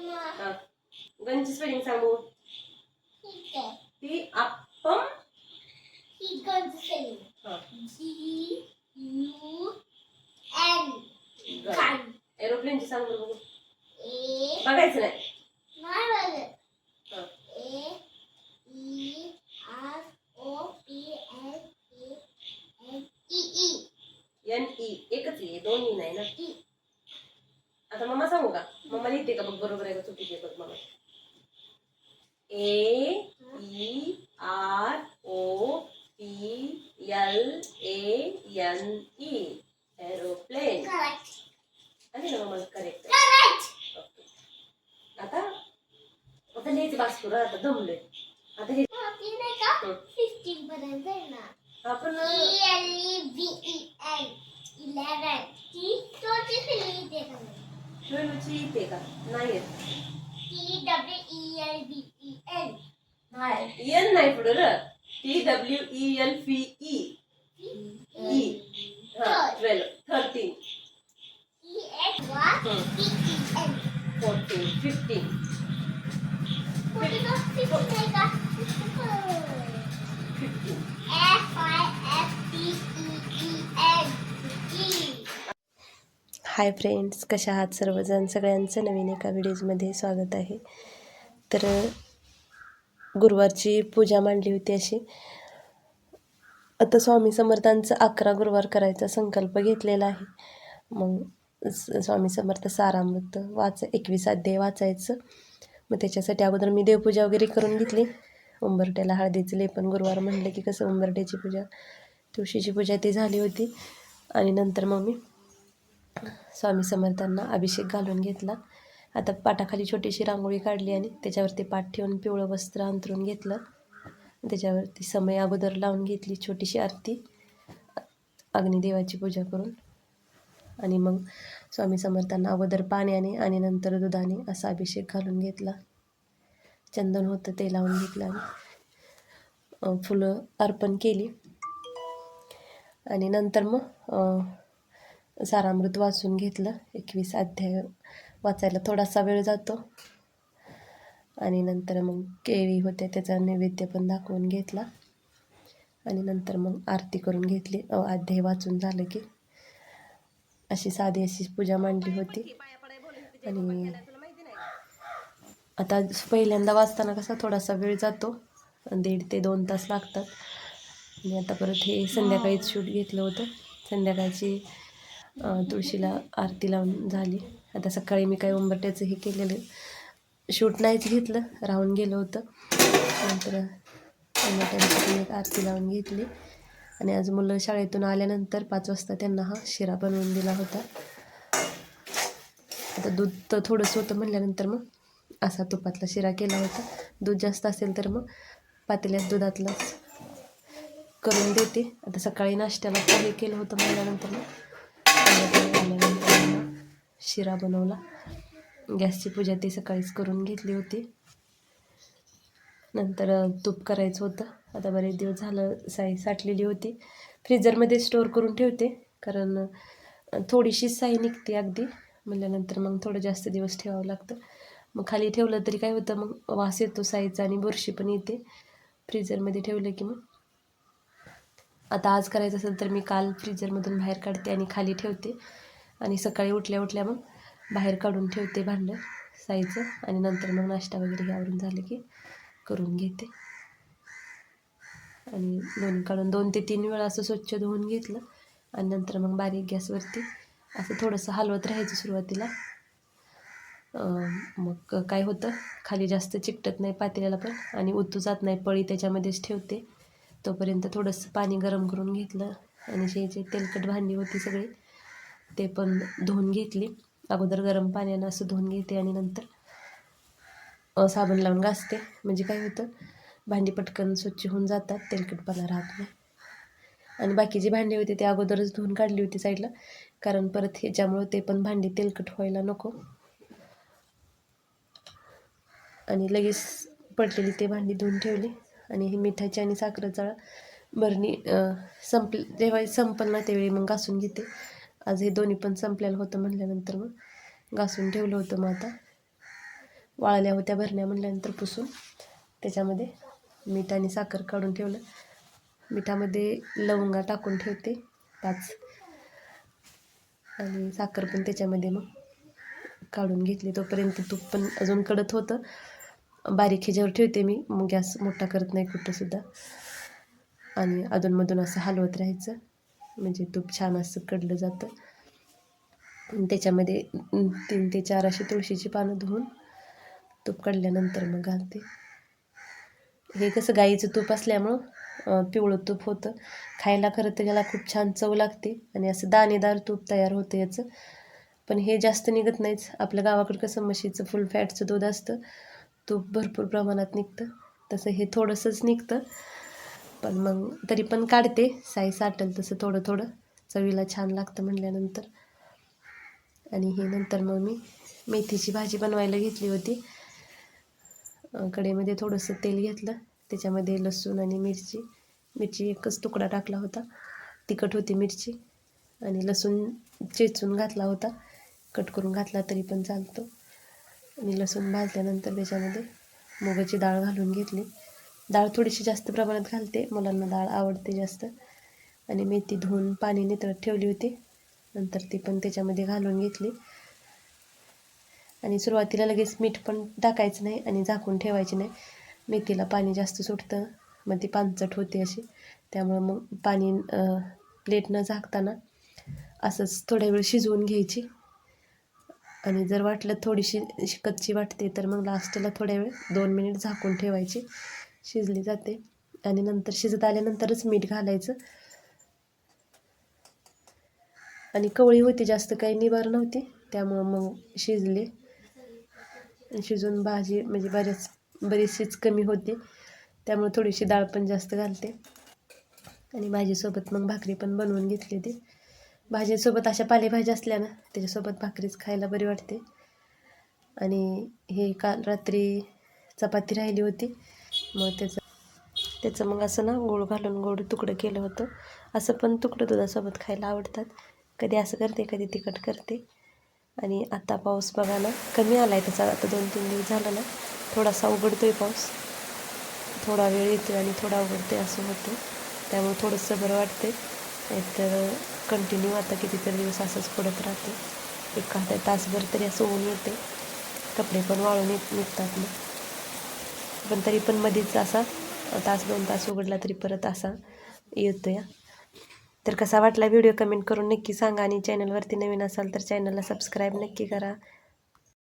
Aeroplane mamma, गणची spelling सांगू ठीक आहे ती अप्पम ही गंज सेलिंग हा, जी यू एन गण. गण एरोप्लेनची सांग बरं बघू ए बघायचं नाही नाही बघत हा. A E R O P L A N E E N E एकच ई दोन ई नाही ना ई आता मम्मा सांगू का मम्मा लिहिते का बघ बरोबर आहे का? चुकीची बघ mumma A E R O P L A N E. Aeroplane. Correct आली ना मम्मा करेक्ट आता आता लिहायची बास करू आता दमलोय. आता हे पर्यंत आहे ना. आपण ती का येते का नाही येत T W E L B E N नाही एन नाही पुढे र. T W E L P E hi friends कशा आहात सर्वजण? सगळ्यांचं नवीन एका व्हिडिओजमध्ये स्वागत आहे. तर गुरुवारची पूजा मांडली होती अशी. आता स्वामी समर्थांचं अकरा गुरुवार करायचा संकल्प घेतलेला आहे. मग स- स्वामी समर्थ सारामृत वाच एकवीस अध्याय वाचायचं. मग त्याच्यासाठी अगोदर मी देवपूजा वगैरे करून घेतली. उंबरट्याला हळदीचं लेपन गुरुवार म्हणलं की कसं उंबरट्याची पूजा तुळशीची पूजा ती झाली होती. आणि नंतर मग मी स्वामी समर्थांना अभिषेक घालून घेतला. आता पाटाखाली छोटीशी रांगोळी काढली आणि त्याच्यावरती पाठ ठेवून पिवळं वस्त्र अंतरून घेतलं. त्याच्यावरती समय अगोदर लावून घेतली छोटीशी आरती अग्निदेवाची पूजा करून. आणि मग स्वामी समर्थांना अगोदर पाण्याने आणि नंतर दुधाने असा अभिषेक घालून घेतला. चंदन होतं ते लावून घेतलं आणि फुलं अर्पण केली. आणि नंतर मग सारामृत वाचून घेतलं. एकवीस अध्याय वाचायला थोडासा वेळ जातो. आणि नंतर मग केळी होत्या त्याचा नैवेद्य पण दाखवून घेतला. आणि नंतर मग आरती करून घेतली. अध्याय वाचून झालं की अशी साधी अशी पूजा मांडली होती. आणि आता पहिल्यांदा वाचताना कसा थोडासा वेळ जातो. दीड ते दोन तास लागतात. आणि आता परत हे संध्याकाळीच शूट घेतलं होतं. संध्याकाळची तुळशीला आरती लावून झाली. आता सकाळी मी काही उंबरट्याचं हे केलेलं शूट नाहीच घेतलं राहून गेलं होतं. नंतर उंबरट्याची एक आरती लावून घेतली. आणि आज मुलं शाळेतून आल्यानंतर पाच वाजता त्यांना हा शिरा बनवून दिला होता. आता दूध तर थोडंसं होतं म्हणल्यानंतर मग असा तुपातला शिरा केला होता. दूध जास्त असेल तर मग पातेल्यात दुधातलंच करून देते. आता सकाळी नाश्त्याला पोहे केलं होतं म्हणल्यानंतर मग संध्याकाळी आल्यानंतर शिरा बनवला. गॅसची पूजा ती सकाळीच करून घेतली होती. नंतर तूप करायचं होतं. आता बरेच दिवस झालं साई साठलेली होती. फ्रीजरमध्ये स्टोअर करून ठेवते. कारण थोडीशी साई निघते अगदी. म्हटल्यानंतर मग थोडं जास्त दिवस ठेवावं लागतं. मग खाली ठेवलं तरी काय होतं मग वास येतो साईचा आणि बुरशी पण येते. फ्रीजरमध्ये ठेवलं की मग आता आज करायचं असेल तर मी काल फ्रीजरमधून बाहेर काढते आणि खाली ठेवते. आणि सकाळी उठल्या उठल्या मग बाहेर काढून ठेवते भांडं साईचं. आणि नंतर मग नाश्ता वगैरे हे आवरून झालं की करून घेते. आणि दोन्ही काढून दोन ते तीन वेळा असं स्वच्छ धुवून घेतलं. आणि नंतर मग बारीक गॅसवरती असं थोडंसं हलवत राहायचं सुरुवातीला. मग काय होतं? खाली जास्त चिकटत नाही पातेल्याला पण. आणि उतू जात नाही पळी त्याच्यामध्येच ठेवते. तोपर्यंत थोडंसं पाणी गरम करून घेतलं आणि जे जे तेलकट भांडी होती सगळी ते पण धुवून घेतली. अगोदर गरम पाण्यानं असं धुवून घेते आणि नंतर साबण लावून घासते. म्हणजे काय होतं भांडी पटकन स्वच्छ होऊन जातात तेलकटपणा राहत नाही. आणि बाकीची भांडी होती ते अगोदरच धुवून काढली होती साईडला. कारण परत ह्याच्यामुळं ते पण भांडी तेलकट व्हायला नको. आणि लगेच पडलेली ते भांडी धुवून ठेवली. आणि हे मिठाची आणि साखरेचा भरणी संप जेव्हा संपल ना त्यावेळी मग घासून घेते. आज हे दोन्ही पण संपलेलं होतं म्हटल्यानंतर मग घासून ठेवलं होतं मग आता. वाळल्या होत्या भरण्या म्हणल्यानंतर पुसून. त्याच्यामध्ये मीठ आणि साखर काढून ठेवलं. मिठामध्ये लवंगा टाकून ठेवते पाच आणि साखर पण त्याच्यामध्ये मग काढून घेतली. तोपर्यंत तूप पण अजून कडत होतं. बारीक ह्याच्यावर ठेवते मी. मग गॅस मोठा करत नाही कुठंसुद्धा. आणि अधूनमधून असं हलवत राहायचं. म्हणजे तूप छान असं कडलं जातं. त्याच्यामध्ये तीन ते चार अशी तुळशीची पानं धुवून तूप कडल्यानंतर मग घालते. हे कसं गाईचं तूप असल्यामुळं पिवळं तूप होतं. खायला खरं तर याला खूप छान चव लागते. आणि असं दाणेदार तूप तयार होतं याचं. पण हे जास्त निघत नाहीच आपल्या गावाकडं कसं म्हशीचं फुल फॅटचं दूध असतं. तूप भरपूर प्रमाणात निघतं. तसं हे थोडंसंच निघतं. पण मग तरी पण काढते. साई साठल तसं थोडं थोडं. चवीला छान लागतं म्हणल्यानंतर. आणि हे नंतर मग मी मेथीची भाजी बनवायला घेतली होती. कडेमध्ये कढईमध्ये थोडंसं तेल घेतलं. त्याच्यामध्ये लसूण आणि मिरची. मिरची एकच तुकडा टाकला होता. तिखट होती मिरची. आणि लसूण चेचून घातला होता. कट करून घातला तरी पण चालतो. आणि लसूण भाजल्यानंतर त्याच्यामध्ये मुगाची डाळ घालून घेतली. डाळ थोडीशी जास्त प्रमाणात घालते. मुलांना डाळ आवडते जास्त. आणि मेथी धुवून पाणी नितळत ठेवली होती. नंतर ती पण त्याच्यामध्ये घालून घेतली. आणि सुरुवातीला लगेच मीठ पण टाकायचं नाही आणि झाकून ठेवायचे नाही. मेथीला पाणी जास्त सुटतं. मग ती पानचट होते अशी. त्यामुळं मग पाणी प्लेट न झाकताना असंच थोड्या वेळ शिजवून घ्यायची. आणि जर वाटलं थोडीशी कच्ची वाटते तर मग लास्टला थोड्या वेळ दोन मिनिट झाकून ठेवायची. शिजली जाते. आणि नंतर शिजत आल्यानंतरच मीठ घालायचं. आणि कवळी होती जास्त काही निबार नव्हती. त्यामुळं मग शिजले. शिजून भाजी म्हणजे बऱ्याच बरीचशीच कमी होती. त्यामुळे थोडीशी डाळ पण जास्त घालते. आणि भाजीसोबत मग भाकरी पण बनवून घेतली होती भाजीसोबत अशा पालेभाज्या असल्या ना त्याच्यासोबत भाकरीच खायला बरी वाटते. आणि हे काल रात्री चपाती राहिली होती मग त्याचं त्याचं मग असं ना गोळ घालून गोड तुकडं केलं होतं. असं पण तुकडं दुधासोबत खायला आवडतात. कधी असं करते कधी तिखट करते. आणि आता पाऊस बघा ना कमी आला आहे त्याचा. आता दोन तीन दिवस झाला ना थोडासा उघडतो आहे पाऊस. थोडा वेळ येतो आणि थोडा उघडते असं होतं. त्यामुळे थोडंसं बरं वाटते नाहीतर कंटिन्यू आता कितीतरी दिवस असंच पडत राहते. एक तासभर तरी असं ऊन येते. कपडे पण वाळून येत निघतात मग. पण तरी पण मध्येच असा तास दोन तास उघडला तरी परत असा येतो या तर कसा वाटला व्हिडिओ कमेंट करून नक्की सांगा आणि चॅनलवरती नवीन असाल तर चॅनलला सबस्क्राईब नक्की करा.